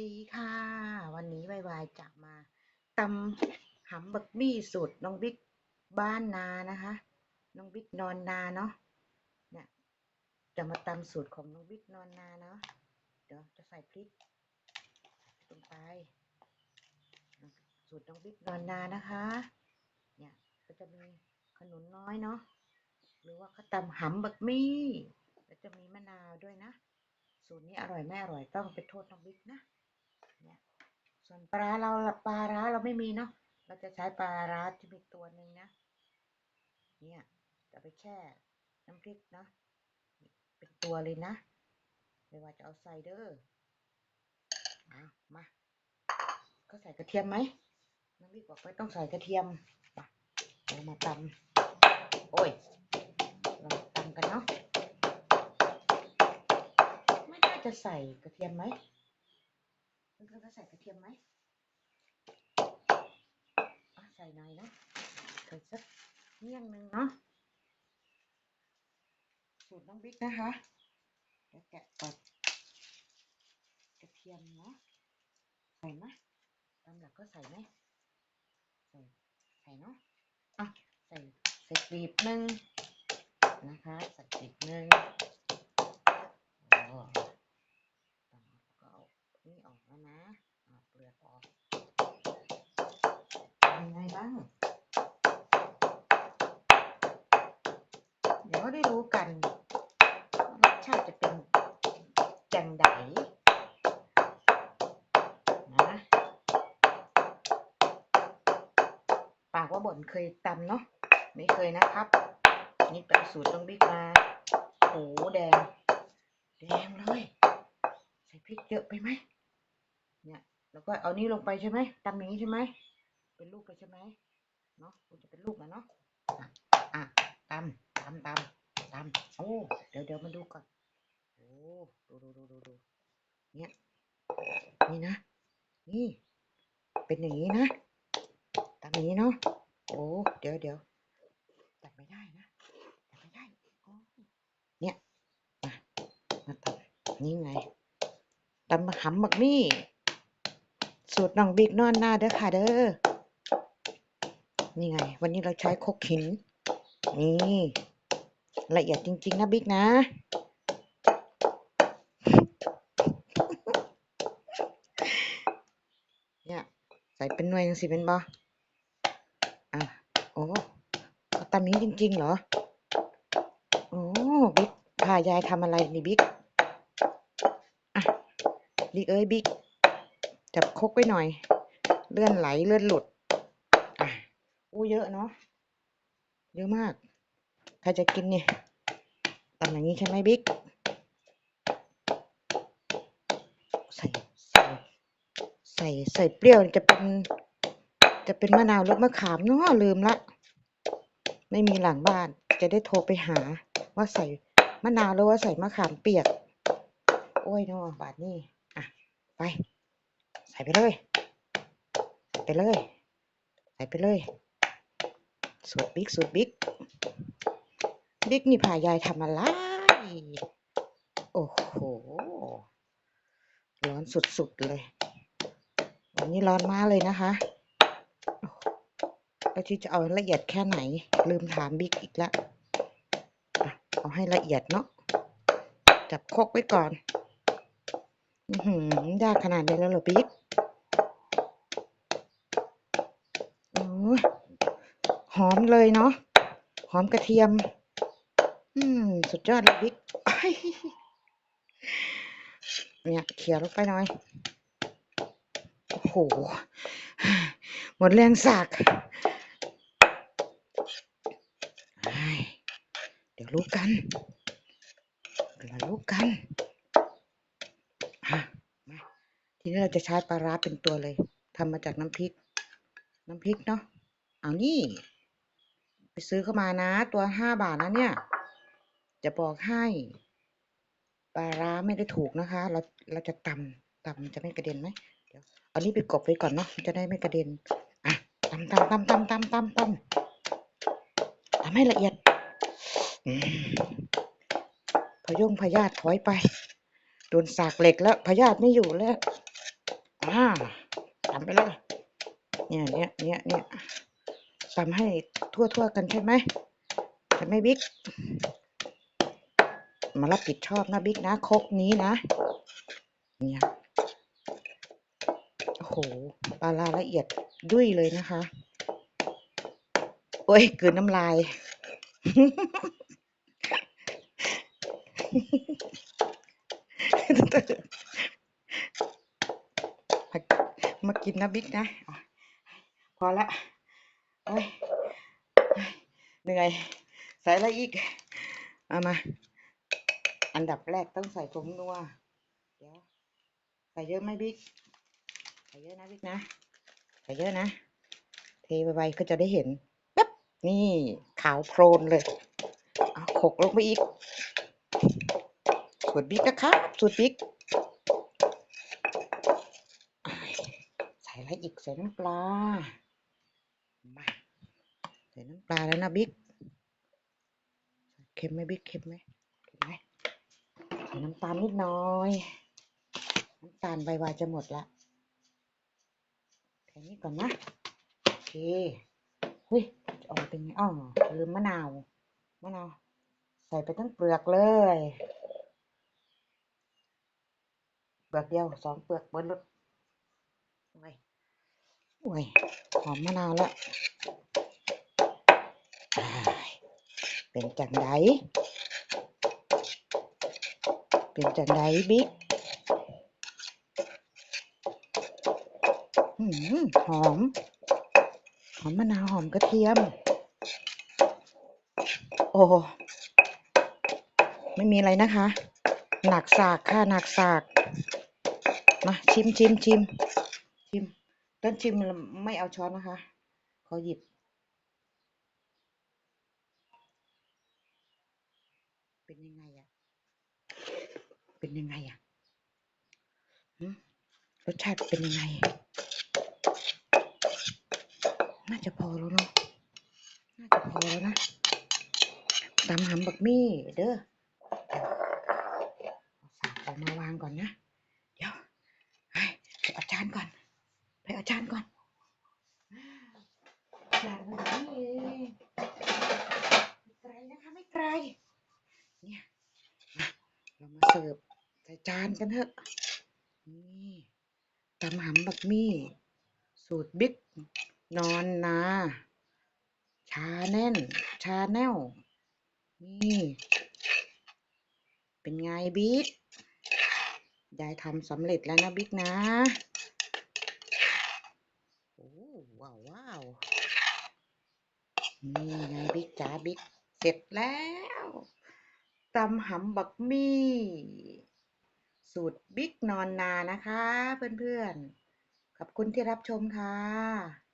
ดีค่ะ วันนี้วายวายจะมาตำหำบักบี้สูตรน้องบิ๊กบ้านนานะคะ น้องบิ๊กนอนนาเนาะเนี่ยจะมาตำสูตรของน้องบิ๊กนอนนาเนาะเดี๋ยวจะใส่พริกลงไป สูตรน้องบิ๊กนอนนานะคะ เนี่ยก็จะมีขนุนน้อยเนาะหรือว่าเขาตำหำบักมี่แล้วจะมีมะนาวด้วยนะสูตรนี้อร่อยไม่อร่อยต้องไปโทษน้องบิ๊กนะ ส่วนปลาเราปลาร้าเราไม่มีเนาะเราจะใช้ปลาร้าที่มีตัวหนึ่งนะ เนี่ยจะไปแช่น้ำพริกเนาะเป็นตัวเลยนะไม่ว่าจะเอาใส่เด้ออามา ก็ใส่กระเทียมไหมน้ำพริกบอกไม่ต้องใส่กระเทียมเรามาตำโอ้ยเราตำกันเนาะไม่น่าจะใส่กระเทียมไหม เพื่อนๆก็ใส่กระเทียมไหมใส่หน่อยนะใส่สักเมี่ยงหนึ่งเนาะสูตรน้องบิ๊กนะคะเดี๋ยวแกะก่อนกระเทียมเนาะใส่ไหมตามหลักก็ใส่ไหมใส่ใส่เนาะอะใส่ใส่กลีบหนึ่งนะคะใส่กลีบหนึ่งโอ้ต่อก็เอา นี่ออก แล้วนะเอาเปลือกออกเป็นยังไงบ้าง เดี๋ยวได้รู้กันว่ารสชาติจะเป็นจังไดนะปากว่าบ่นเคยตำเนาะไม่เคยนะครับ นี่เป็นสูตรต้องบิ๊กมาโหแดง แดงเลย ใส่พริกเยอะไปไหม เนี่ย แล้วก็เอานี้ลงไปใช่ไหมตำอย่างนี้ใช่ไหมเป็นลูกไปใช่ไหมเนาะมันจะเป็นลูกนะเนาะอะอะตำตำตำตำโอ้เดี๋ยวเดี๋ยวมาดูก่อนโอ้ดูดูดูดูดูเนี่ยนี่นะ นี่ เป็นอย่างนี้นะตางนี้เนาะโอ้เดี๋ยวเดี๋ยวตัดไม่ได้นะตัดไม่ได้โอ้เนี่ยมามาตัดนี่ไงตำมะขำบักมี่ สูตรน้องบิ๊กนอนหน้าเด้อค่ะเด้อ นี่ไง วันนี้เราใช้คกหิน นี่ ละเอียดจริง ๆ นะบิ๊กนะ เนี่ย ใส่เป็นหน่วยยังสิเป็นบ่อะ โอ้ตามนี้จริง ๆ เหรอ โอ้บิ๊กพายายทำอะไรนี่บิ๊ก อะ บิ๊กเอ้ยบิ๊ก จับคกไว้หน่อย เลื่อนไหลเลื่อนหลุดอะอู้เยอะเนาะเยอะมาก ใครจะกินเนี่ยตำอย่างนี้ใช่ไหมบิ๊กใส่ใส่ใส่ใส่เปรี้ยวจะเป็น จะเป็นมะนาวหรือมะขามเนาะลืมละ ไม่มีหลังบ้านจะได้โทรไปหา ว่าใส่มะนาวหรือว่าใส่มะขามเปียก โอ้ยเนาะบาทนี่อะ ไป ส่ไปเลยใส่ไปเลยใส่ไปเลย สูตรบิ๊กสูตรบิ๊กบิ๊กนี่พายายทำอะไร โอ้โห ร้อนสุดๆเลย วันนี้ร้อนมากเลยนะคะแล้วที่จะเอาละเอียดแค่ไหน ลืมถามบิ๊กอีกแล้วอะเอาให้ละเอียดเนาะ จับคกไว้ก่อนอือหือยากขนาดนี้แล้วเหรอบิ๊กโอ้ย หอมเลยเนาะหอมกระเทียม อืม สุดยอดเลยบิ๊กเนี่ยเขี่ยลงไปหน่อย โอ้โห หมดแรงสากเดี๋ยวรู้กันเดี๋ยวรู้กันมาทีนี้เราจะใช้ปลาร้าเป็นตัวเลยทำมาจากน้ำพริก น้ำพริกเนาะเอานี่ ไปซื้อเข้ามานะ ตัวห้าบาทนะเนี่ย จะบอกให้ปลาร้าไม่ได้ถูกนะคะ เราเราจะตำตำจะไม่กระเด็นไหมเดี๋ยวเอานี้ไปกบไว้ก่อนเนาะจะได้ไม่กระเด็นอะตำตำตำตำตำตำตำทำให้ละเอียดพยงพยาธิถอยไปโดนสากเหล็กแล้วพยาธิไม่อยู่แล้วอ่าตำไปเลยเนี่ยเนี่ยเนี่ยเนี่ย ตำให้ทั่วๆกันใช่ไหมใช่ไหมบิ๊กมารับผิดชอบนะบิ๊กนะคกนี้นะ เนี่ยโอ้โหปลาลาละเอียดดุ้ยเลยนะคะ โอ้ยเกลืนน้ำลาย มากินนะบิ๊กนะอะพอละ โอ้ยเหนื่อย ใส่อะไรอีก เอามา อันดับแรกต้องใส่ผงนัว เดี๋ยว ใส่เยอะไหมบิ๊ก ใส่เยอะนะบิ๊กนะ ใส่เยอะนะ เทไวๆก็จะได้เห็นแป๊บนี่ขาวโพลนเลย เอาขกลงไปอีกสูตรบิ๊กนะครับสูตรบิ๊กใส่อะไรอีกใส่น้ำปลามา ส่น้ำปลาแล้วนะบิ๊กเค็มไหมบิ๊กเค็มไหมเค็มไหมใส่น้ำตาลนิดหน่อย น้ำตาลใบวาจะหมดละแค่นี้ก่อนนะโอเคหุ้ยจะออกเป็นไงอ๋อลืมมะนาวมะนาวใส่ไปทั้งเปลือกเลยเปลือกเดียวสองเปลือกเบิดรถโอ้ยโอ้ยหอมมะนาวแล้ว เป็นจังไดเป็นจังไดบิ๊กหอม หอมมะนาวหอมกระเทียม โอ้ ไม่มีอะไรนะคะ หนักสากค่ะ หนักสาก มาชิมชิมชิมชิมต้นชิมไม่เอาช้อนนะคะ ขอหยิบ เป็นยังไงอะ เป็นยังไงอะรสชาติเป็นยังไง น่าจะพอแล้วเนาะ น่าจะพอแล้วนะตำหำบักมี่เด้อเอาสากออกมาวางก่อนนะ เดี๋ยวไปเอาจานก่อน ไปเอาจานก่อนจานนอยู่นี่ไม่ไกลนะคะไม่ไกล เนี่ยมาเรามาเสิร์ฟ ใส่จานกันเถอะ นี่ตำหำบักมี่ สูตรบิ๊ก นอนนา ชาแน่น ชาแนลนี่ เป็นไงบิ๊ก ยายทำสำเร็จแล้วนะบิ๊กนะ โอ้ว้าวว้าวนี่ไงบิ๊กจ๋าบิ๊ก เสร็จแล้วตำหำบักมี่ สูตรบิ๊กนอนนานะคะเพื่อนๆ ขอบคุณที่รับชมค่ะ